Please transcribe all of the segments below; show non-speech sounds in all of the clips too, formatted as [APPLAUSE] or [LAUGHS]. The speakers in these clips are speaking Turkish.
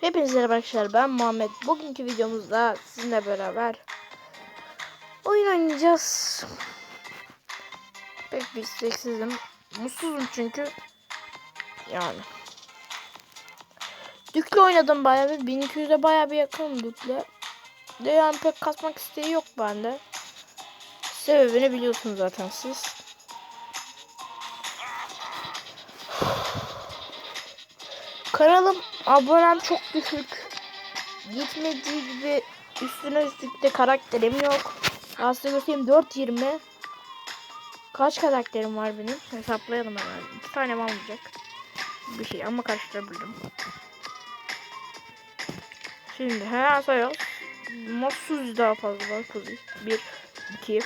Hepinize merhaba arkadaşlar ben Muhammed. Bugünkü videomuzda sizinle beraber oyun oynayacağız. Pek bir isteksizim. Mutsuzum çünkü. Yani. Dükle oynadım bayağı bir. 1200'e bayağı bir yakınım Dükle. De yani pek kasmak isteği yok bende. Sebebini biliyorsunuz zaten siz. Kanalım abonem çok düşük. Gitmediği gibi üstüne üstlük de karakterim yok. Aslında göstereyim 4.20. Kaç karakterim var benim? Hesaplayalım hemen. İki tane mi olacak? Bir şey ama karıştırabildim. Şimdi hemen sayalım. Nasıl daha fazla var kuzi? 1, 2,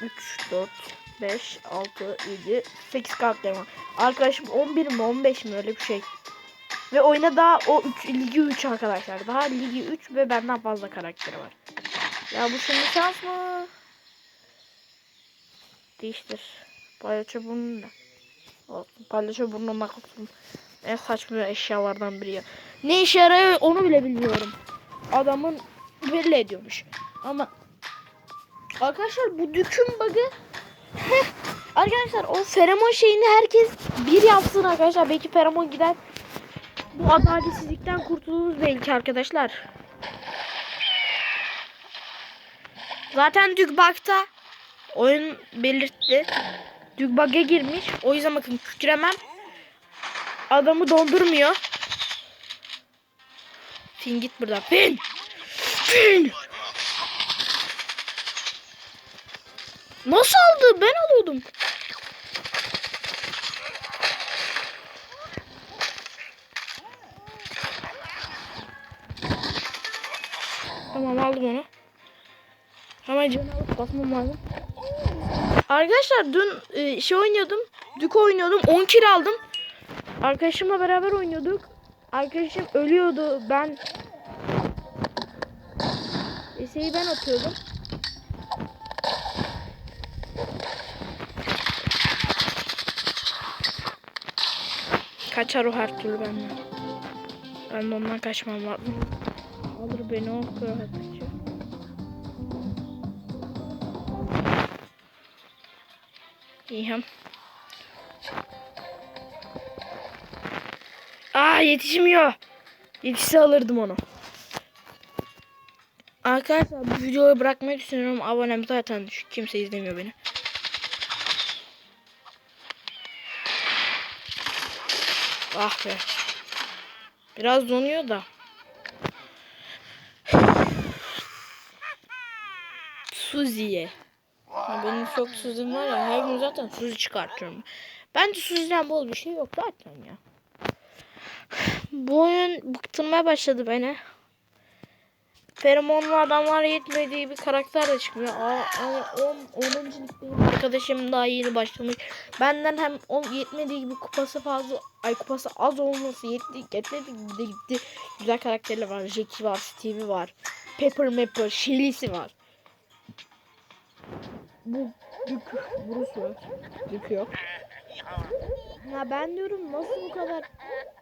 3, 4, 5, 6, 7, 8 karakterim var. Arkadaşım 11 mi 15 mi öyle bir şey. Ve oyuna daha o 3 ligi 3 arkadaşlar. Daha ligi 3 ve benden fazla karakteri var. Ya bu şimdi şans mı? Değiştir. Palyaço burnu ne? Olsun. Palyaço burnuna olsun. En saçma eşyalardan biri ya. Ne işe yarıyor onu bile bilmiyorum. Adamın belli ediyormuş. Ama arkadaşlar bu düküm bug'ı Arkadaşlar o feromon şeyini herkes bir yapsın arkadaşlar. Belki feromon gider. Bu adaletsizlikten kurtuluruz belki arkadaşlar. Zaten Dügbak'ta oyun belirtti. Dügbak'a girmiş. O yüzden bakın kükremem adamı dondurmuyor. Fin git buradan. Fin! Fin! Nasıl aldı? Ben alıyordum. Aldım onu. Hemen canı alıp basmam lazım. Arkadaşlar dün e, şey oynuyordum. Dük oynuyordum. 10 kill aldım. Arkadaşımla beraber oynuyorduk. Arkadaşım ölüyordu. Ben Eseyi ben atıyordum. Kaçar o her türlü benden. Ben de ondan kaçmam lazım. Alır beni o kıyafetçi. İyi. Aa yetişmiyor. Yetişse alırdım onu. Arkadaşlar bu videoyu bırakmayı düşünüyorum. Abonem zaten düşük. Kimse izlemiyor beni. Ah be. Biraz donuyor da. Suzi'ye. Benim çok Suzi'm var ya. Her gün zaten Suzi çıkartıyorum. Bence Suzi'den bol bir şey yok zaten ya. Bu oyun bıktırmaya başladı beni. Feromonlu adamlar yetmediği bir karakter de çıkmıyor. Aa, hani 10. 10. ligdeyim. Arkadaşım daha yeni başlamış. Benden hem 10 yetmediği gibi kupası fazla ay kupası az olması yetti yetmedi de gitti. Güzel karakterler var. Jackie var, Stevie var. Pepper Mapper, Shelly'si var. Bu Dük, Bruce var. Dük yok. Ya ben diyorum nasıl bu kadar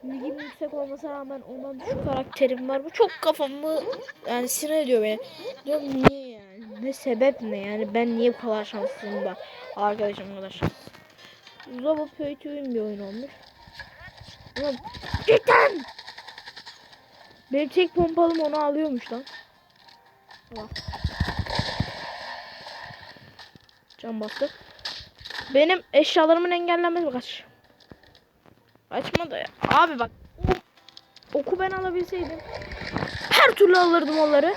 ligim yüksek olmasına rağmen ondan düşük karakterim var. Bu çok kafamı yani sinir ediyor beni. Diyorum niye yani? Ne sebep ne yani? Ben niye bu kadar şanslıyım da arkadaşım kadar to Win bir oyun olmuş. Ama cidden benim tek pompalım onu alıyormuş lan. Allah. Can bastık. Benim eşyalarımın engellenmesi kaç. Açmadı ya. Abi bak. Oku ben alabilseydim. Her türlü alırdım onları.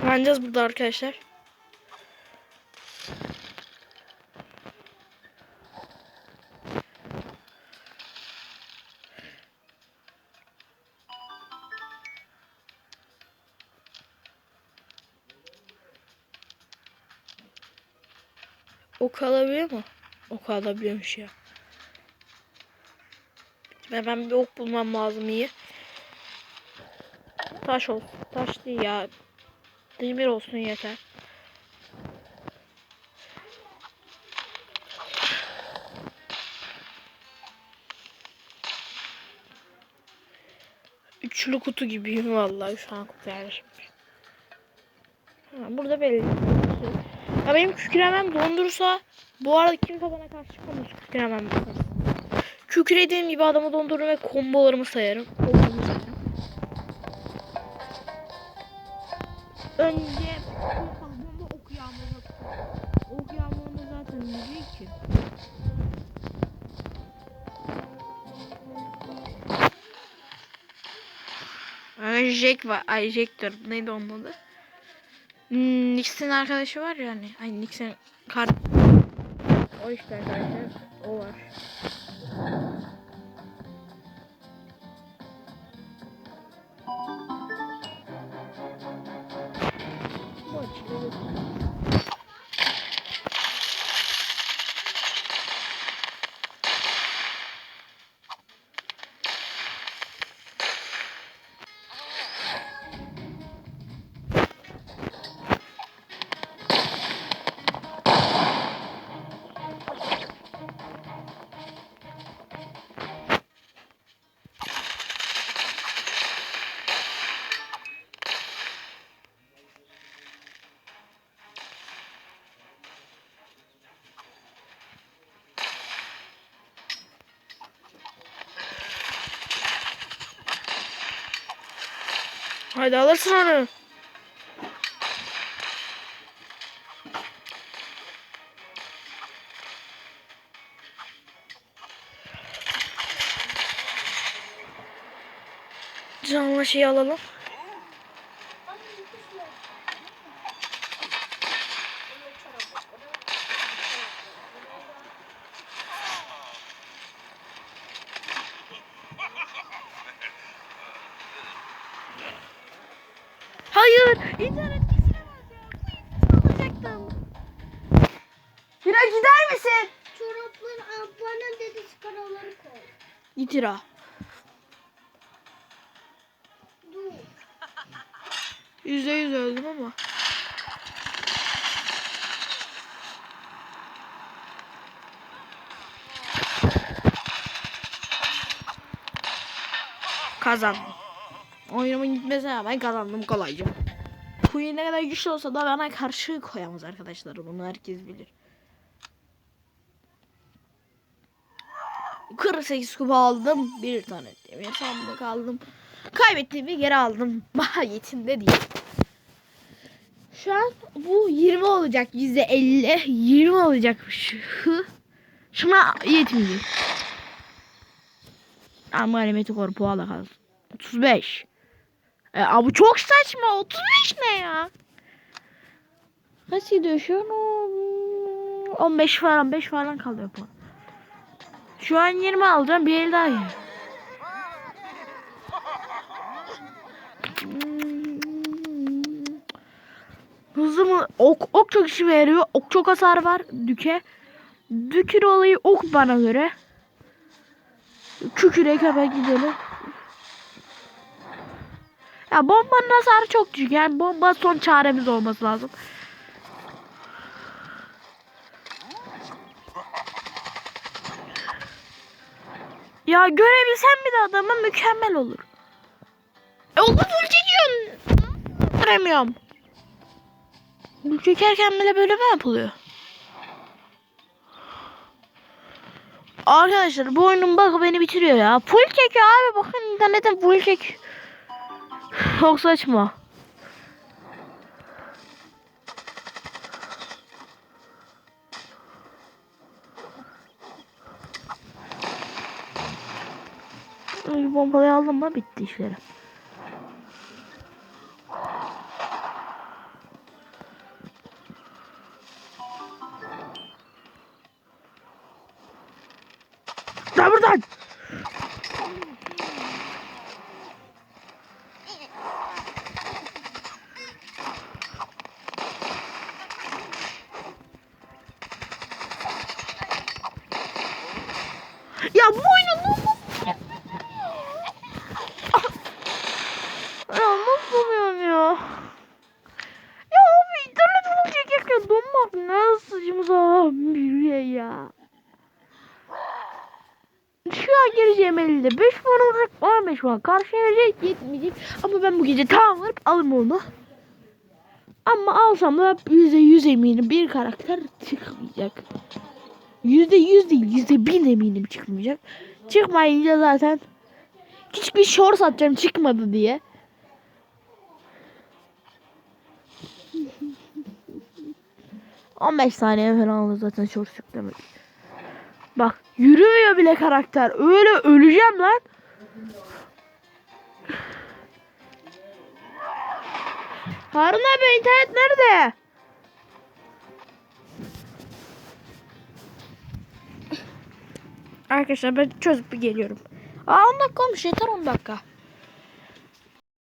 Saklanacağız burada arkadaşlar. Ok alabiliyor mu? Ok alabiliyormuş ya. Ve ben bir ok bulmam lazım iyi. Taş olsun. Taş değil ya. Demir olsun yeter. Üçlü kutu gibiyim vallahi şu an kutu yerleşmiş. Ha, burada belli. Ya benim kükremem dondursa bu arada kimse bana karşı çıkamaz kükremem. Kükrediğim gibi adamı dondururum ve kombolarımı sayarım. Kombolarımı sayarım. Önce bomba ok yağmuruna Ok yağmurunda zaten yiyecek ki. Jack var. Ay Jack diyorum. Neydi onun adı? Hmm, Nix'in arkadaşı var ya hani. Ay Nix'in kart. O işte arkadaşlar. O var. Haydi alırsın onu. Canlı şeyi alalım. Hayır. İnternet kesilmez ya. Bu alacaktım. Hira gider misin? Çorapları ablanın dedi çıkaraları koy. İtira. Dur. Yüzde yüz öldüm ama. Kazandım. Oyunumun gitmesine rağmen kazandım kolayca. Queen ne kadar güçlü olsa da bana karşı koyamaz arkadaşlar. Bunu herkes bilir. 48 kupa aldım. Bir tane demir sandık aldım. Kaybettiğimi geri aldım. [LAUGHS] Mahiyetinde değil. Şu an bu 20 olacak. Yüzde 50. 20 olacak şu. Şuna yetmeyecek. Ama alimeti korpuala kalsın. 35. E, abi çok saçma. 35 ne ya? Kaç gidiyor şu an? 15 falan 5 falan kalıyor bu. Şu an 20 alacağım. Bir el daha ye. Hızlı mı? Ok, ok çok işe veriyor. Ok çok hasar var Düke. Dükür olayı ok bana göre. Kükürek hemen gidelim. Ya bombanın hasarı çok düşük. Yani bomba son çaremiz olması lazım. Ya görebilsem bir de adamı mükemmel olur. E full çekiyorsun. Göremiyorum. Full çekerken bile böyle mi yapılıyor? Arkadaşlar bu oyunun bug'ı beni bitiriyor ya. Full çekiyor abi bakın internetten full çek. Çok saçma. Ay, Bombayı aldım mı bitti işlerim. Lan buradan. Ya bu oyunun bu- bu- Vallahi elde 5 puan olacak 15 puan. Karşıya verecek yetmeyecek. Ama ben bu gece tamam varıp alırım onu. Ama alsam da yüzde yüz eminim bir karakter çıkmayacak. Yüzde yüz değil yüzde bin eminim çıkmayacak. Çıkmayınca zaten hiçbir short atacağım çıkmadı diye. [LAUGHS] On beş saniye falan alır zaten short çık demek. Bak yürümüyor bile karakter. Öyle öleceğim lan. Harun abi internet nerede? Arkadaşlar ben çözüp geliyorum. Aa 10 dakika olmuş yeter 10 dakika.